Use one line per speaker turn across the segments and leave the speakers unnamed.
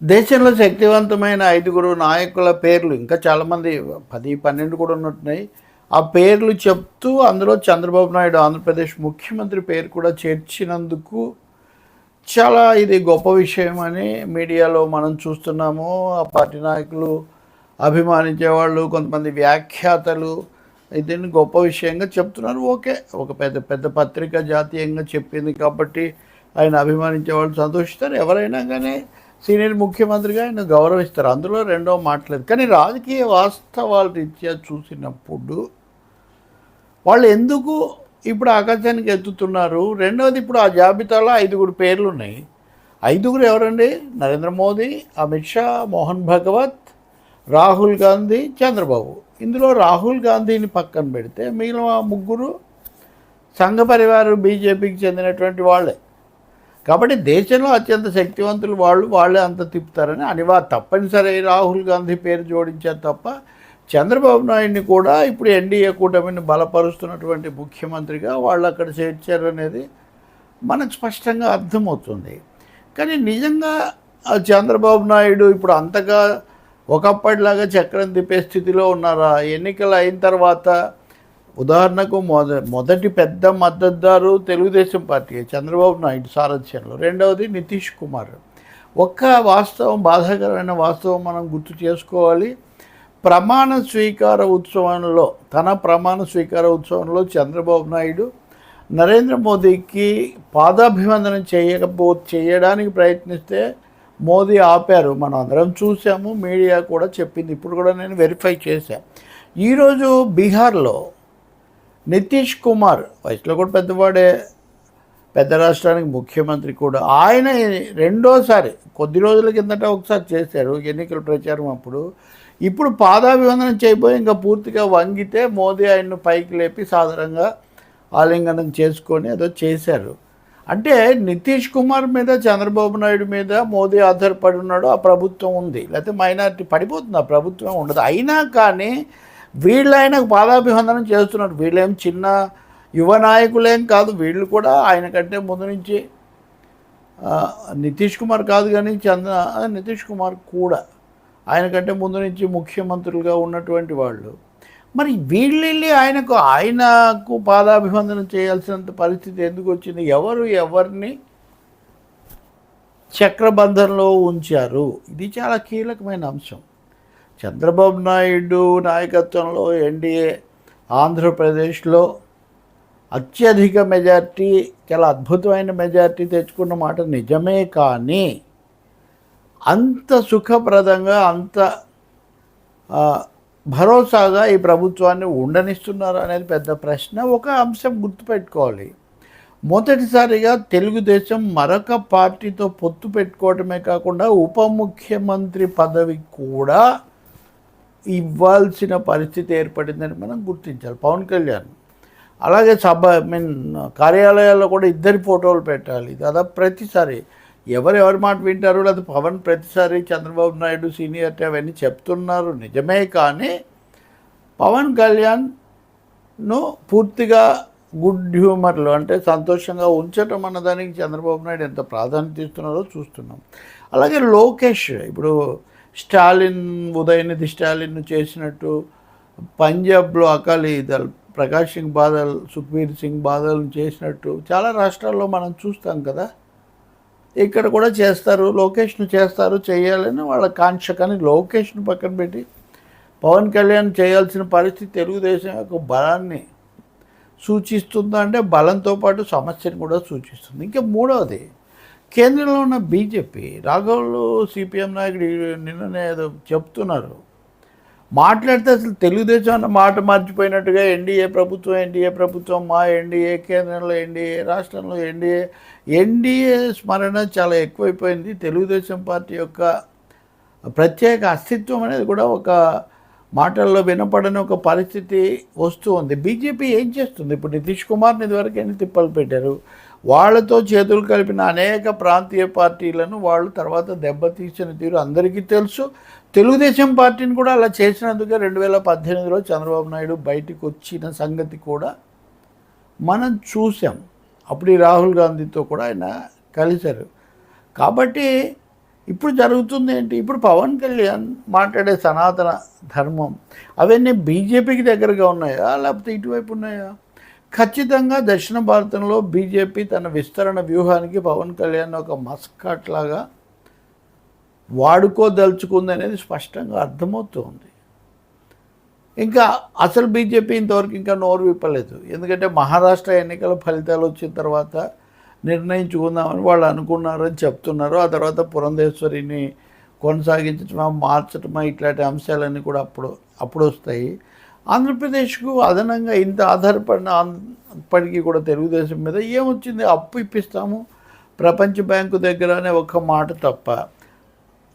దేశంలో శక్తివంతమైన ఐదుగురు నాయకుల పేర్లు ఇంకా చాలామంది పది పన్నెండు కూడా ఉన్నట్టున్నాయి. ఆ పేర్లు చెప్తూ అందులో చంద్రబాబు నాయుడు ఆంధ్రప్రదేశ్ ముఖ్యమంత్రి పేరు కూడా చేర్చినందుకు చాలా ఇది గొప్ప విషయం అని మీడియాలో మనం చూస్తున్నాము. ఆ పార్టీ నాయకులు అభిమానించే వాళ్ళు కొంతమంది వ్యాఖ్యాతలు దీన్ని గొప్ప విషయంగా చెప్తున్నారు. ఓకే ఒక పెద్ద పెద్ద పత్రిక జాతీయంగా చెప్పింది కాబట్టి ఆయన అభిమానించే వాళ్ళు సంతోషిస్తారు. ఎవరైనా కానీ సీనియర్ ముఖ్యమంత్రిగా ఆయన గౌరవిస్తారు. అందులో రెండో మాట్లాడదు కానీ రాజకీయ వాస్తవాల రీత్యా చూసినప్పుడు వాళ్ళు ఎందుకు ఇప్పుడు ఆకాశానికి ఎత్తుతున్నారు? రెండవది ఇప్పుడు ఆ జాబితాలో ఐదుగురు పేర్లు ఉన్నాయి ఐదుగురు ఎవరండి? నరేంద్ర మోదీ అమిత్ షా మోహన్ భగవత్ రాహుల్ గాంధీ చంద్రబాబు. ఇందులో రాహుల్ గాంధీని పక్కన పెడితే మిగిలిన ఆ ముగ్గురు సంఘ పరివారం బీజేపీకి చెందినటువంటి వాళ్ళే. కాబట్టి దేశంలో అత్యంత శక్తివంతులు వాళ్ళు వాళ్ళే అంత తిప్పుతారని అనివా తప్పనిసరి రాహుల్ గాంధీ పేరు జోడించారు తప్ప చంద్రబాబు నాయుడిని కూడా ఇప్పుడు ఎన్డీఏ కూటమిని బలపరుస్తున్నటువంటి ముఖ్యమంత్రిగా వాళ్ళు అక్కడ చేర్చారు అనేది మనకు స్పష్టంగా అర్థమవుతుంది. కానీ నిజంగా ఆ చంద్రబాబు నాయుడు ఇప్పుడు అంతగా ఒకప్పటిలాగా చక్రం తిప్పే స్థితిలో ఉన్నారా? ఎన్నికలు అయిన తర్వాత ఉదాహరణకు మొద మొదటి పెద్ద మద్దతుదారు తెలుగుదేశం పార్టీ చంద్రబాబు నాయుడు సారథ్యంలో. రెండవది నితీష్ కుమార్. ఒక్క వాస్తవం బాధాకరమైన వాస్తవం మనం గుర్తు చేసుకోవాలి. ప్రమాణ స్వీకార ఉత్సవంలో తన ప్రమాణ స్వీకార ఉత్సవంలో చంద్రబాబు నాయుడు నరేంద్ర మోదీకి పాదాభివందనం చేయకపో చేయడానికి ప్రయత్నిస్తే మోదీ ఆపారు. మనం అందరం చూసాము మీడియా కూడా చెప్పింది. ఇప్పుడు కూడా నేను వెరిఫై చేశాను ఈరోజు బీహార్లో నితీష్ కుమార్ వయసులో కూడా పెద్దవాడే. పెద్ద రాష్ట్రానికి ముఖ్యమంత్రి కూడా. ఆయన రెండోసారి కొద్ది రోజుల కిందట ఒకసారి చేశారు ఎన్నికల ప్రచారం అప్పుడు. ఇప్పుడు పాదాభివందనం చేయబోయి ఇంకా పూర్తిగా వంగితే మోదీ ఆయన్ను పైకి లేపి సాధారణంగా ఆలింగనం చేసుకొని ఏదో చేశారు. అంటే నితీష్ కుమార్ మీద చంద్రబాబు నాయుడు మీద మోదీ ఆధారపడి ఉన్నాడు ఆ ప్రభుత్వం ఉంది. లేకపోతే మైనారిటీ పడిపోతుంది ఆ ప్రభుత్వం ఉండదు. అయినా కానీ వీళ్ళు ఆయనకు పాదాభివందనం చేస్తున్నారు. వీళ్ళేం చిన్న యువ నాయకులేం కాదు. వీళ్ళు కూడా ఆయన కంటే ముందు నుంచి నితీష్ కుమార్ కాదు కానీ చంద్ర నితీష్ కుమార్ కూడా ఆయన కంటే ముందు నుంచి ముఖ్యమంత్రులుగా ఉన్నటువంటి వాళ్ళు. మరి వీళ్ళెళ్ళి ఆయనకు ఆయనకు పాదాభివందనం చేయాల్సినంత పరిస్థితి ఎందుకు వచ్చింది? ఎవరు ఎవరిని చక్రబంధంలో ఉంచారు? ఇది చాలా కీలకమైన అంశం. చంద్రబాబు నాయుడు నాయకత్వంలో ఎన్డీఏ ఆంధ్రప్రదేశ్లో అత్యధిక మెజార్టీ చాలా అద్భుతమైన మెజార్టీ తెచ్చుకున్న మాట నిజమే కానీ అంత సుఖప్రదంగా అంత భరోసాగా ఈ ప్రభుత్వాన్ని ఉండనిస్తున్నారు అనేది పెద్ద ప్రశ్న. ఒక అంశం గుర్తుపెట్టుకోవాలి. మొదటిసారిగా తెలుగుదేశం మరొక పార్టీతో పొత్తు పెట్టుకోవటమే కాకుండా ఉప ముఖ్యమంత్రి పదవి కూడా ఇవ్వాల్సిన పరిస్థితి ఏర్పడిందని మనం గుర్తించాలి. పవన్ కళ్యాణ్. అలాగే సభ ఐ మీన్ కార్యాలయాల్లో కూడా ఇద్దరి ఫోటోలు పెట్టాలి. దాదాపు ప్రతిసారి ఎవరు ఎవరి మాట వింటారు? లేదా పవన్ ప్రతిసారి చంద్రబాబు నాయుడు సీనియర్టీ అవన్నీ చెప్తున్నారు. నిజమే కానీ పవన్ కళ్యాణ్ను పూర్తిగా గుడ్ హ్యూమర్లో అంటే సంతోషంగా ఉంచటం అన్నదానికి చంద్రబాబు నాయుడు ఎంత ప్రాధాన్యత ఇస్తున్నారో చూస్తున్నాం. అలాగే లోకేష్ ఇప్పుడు స్టాలిన్ ఉదయనిధి స్టాలిన్ చేసినట్టు పంజాబ్లో అకాలీ దళ్ ప్రకాష్ సింగ్ బాదల్ సుఖ్బీర్ సింగ్ బాదల్ చేసినట్టు చాలా రాష్ట్రాల్లో మనం చూస్తాం కదా. ఇక్కడ కూడా చేస్తారు లోకేష్ను చేస్తారు చేయాలని వాళ్ళ కాంక్ష. కానీ లోకేష్ను పక్కన పెట్టి పవన్ కళ్యాణ్ చేయాల్సిన పరిస్థితి తెలుగుదేశం యొక్క బలాన్ని సూచిస్తుందంటే బలంతో పాటు సమస్యను కూడా సూచిస్తుంది. ఇంకా మూడవది కేంద్రంలో ఉన్న బీజేపీ రాఘవులు సిపిఎం నాయకుడు నిన్ననే ఏదో చెప్తున్నారు. మాట్లాడితే అసలు తెలుగుదేశం అన్న మాట మర్చిపోయినట్టుగా ఎన్డీఏ ప్రభుత్వం ఎన్డీఏ ప్రభుత్వం మా ఎన్డీఏ కేంద్రంలో ఎన్డీఏ రాష్ట్రంలో ఎన్డీఏ ఎన్డీఏ స్మరణ చాలా ఎక్కువైపోయింది. తెలుగుదేశం పార్టీ యొక్క ప్రత్యేక అస్తిత్వం అనేది కూడా ఒక మాటల్లో వినపడని ఒక పరిస్థితి వస్తూ ఉంది. బీజేపీ ఏం చేస్తుంది? ఇప్పుడు నితీష్ కుమార్ని ఇదివరకు ఎన్ని తిప్పలు పెట్టారు? వాళ్ళతో చేతులు కలిపిన అనేక ప్రాంతీయ పార్టీలను వాళ్ళు తర్వాత దెబ్బతీసిన తీరు అందరికీ తెలుసు. తెలుగుదేశం పార్టీని కూడా అలా చేసినందుకే రెండు వేల పద్దెనిమిదిలో చంద్రబాబు నాయుడు బయటికి వచ్చిన సంగతి కూడా మనం చూసాం అప్పుడు ఈ రాహుల్ గాంధీతో కూడా ఆయన కలిశారు. కాబట్టి ఇప్పుడు జరుగుతుంది ఏంటి? ఇప్పుడు పవన్ కళ్యాణ్ మాట్లాడే సనాతన ధర్మం అవన్నీ బీజేపీకి దగ్గరగా ఉన్నాయా? లేకపోతే ఇటువైపు ఉన్నాయా? ఖచ్చితంగా దక్షిణ భారతంలో బీజేపీ తన విస్తరణ వ్యూహానికి పవన్ కళ్యాణ్ ఒక మస్కట్ లాగా వాడుకోదలుచుకుంది అనేది స్పష్టంగా అర్థమవుతుంది. ఇంకా అసలు బీజేపీ ఇంతవరకు ఇంకా నోరు విప్పలేదు. ఎందుకంటే మహారాష్ట్ర ఎన్నికల ఫలితాలు వచ్చిన తర్వాత నిర్ణయించుకుందామని వాళ్ళు అనుకున్నారని చెప్తున్నారు. ఆ తర్వాత పురంధేశ్వరిని కొనసాగించటమా మార్చటమా ఇట్లాంటి అంశాలన్నీ కూడా అప్పుడు అప్పుడు వస్తాయి. ఆంధ్రప్రదేశ్కు అదనంగా ఇంత ఆధారపడిన అప్పటికీ కూడా తెలుగుదేశం మీద ఏమొచ్చింది? అప్పు ఇప్పిస్తాము. ప్రపంచ బ్యాంకు దగ్గర అనే ఒక మాట తప్ప.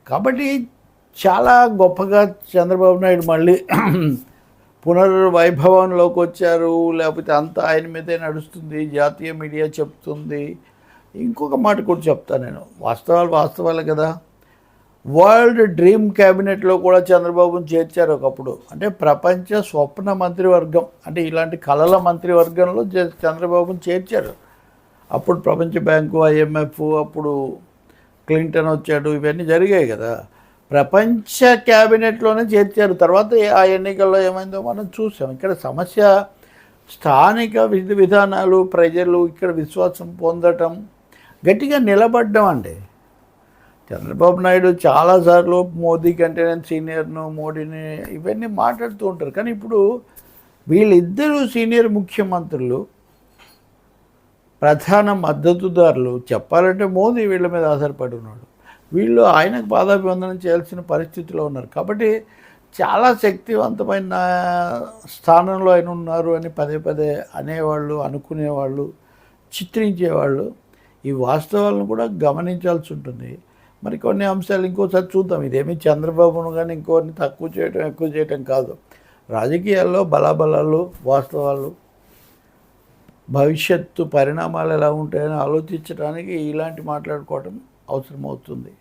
కాబట్టి చాలా గొప్పగా చంద్రబాబు నాయుడు మళ్ళీ పునర్వైభవంలోకి వచ్చారు. లేకపోతే అంతా ఆయన మీదే నడుస్తుంది. జాతీయ మీడియా చెప్తుంది. ఇంకొక మాట కూడా చెప్తాను నేను. వాస్తవాలు వాస్తవాలే కదా. వరల్డ్ డ్రీమ్ క్యాబినెట్లో కూడా చంద్రబాబును చేర్చారు ఒకప్పుడు. అంటే ప్రపంచ స్వప్న మంత్రివర్గం. అంటే ఇలాంటి కళల మంత్రివర్గంలో చంద్రబాబును చేర్చారు. అప్పుడు ప్రపంచ బ్యాంకు ఐఎంఎఫ్ అప్పుడు క్లింటన్ వచ్చాడు ఇవన్నీ జరిగాయి కదా. ప్రపంచ క్యాబినెట్లోనే చేర్చారు. తర్వాత ఆ ఎన్నికల్లో ఏమైందో మనం చూసాం. ఇక్కడ సమస్య స్థానిక విధి విధానాలు ప్రజలు ఇక్కడ విశ్వాసం పొందటం గట్టిగా నిలబడ్డం అండి. చంద్రబాబు నాయుడు చాలాసార్లు మోదీ కంటే నేను సీనియర్ను మోడీని ఇవన్నీ మాట్లాడుతూ ఉంటారు. కానీ ఇప్పుడు వీళ్ళిద్దరూ సీనియర్ ముఖ్యమంత్రులు ప్రధాన మద్దతుదారులు. చెప్పాలంటే మోదీ వీళ్ళ మీద ఆధారపడి ఉన్నాడు. వీళ్ళు ఆయనకు పాదాభివందనం చేయాల్సిన పరిస్థితిలో ఉన్నారు. కాబట్టి చాలా శక్తివంతమైన స్థానంలో ఆయన ఉన్నారు అని పదే పదే అనేవాళ్ళు అనుకునేవాళ్ళు చిత్రించేవాళ్ళు. ఈ వాస్తవాలను కూడా గమనించాల్సి ఉంటుంది. మరి కొన్ని అంశాలు ఇంకోసారి చూద్దాం. ఇదేమి చంద్రబాబును కానీ ఇంకోరిని తక్కువ చేయటం ఎక్కువ చేయటం కాదు. రాజకీయాల్లో బలాబలాలు వాస్తవాలు భవిష్యత్తు పరిణామాలు ఎలా ఉంటాయని ఆలోచించడానికి ఇలాంటి మాట్లాడుకోవటం అవసరమవుతుంది.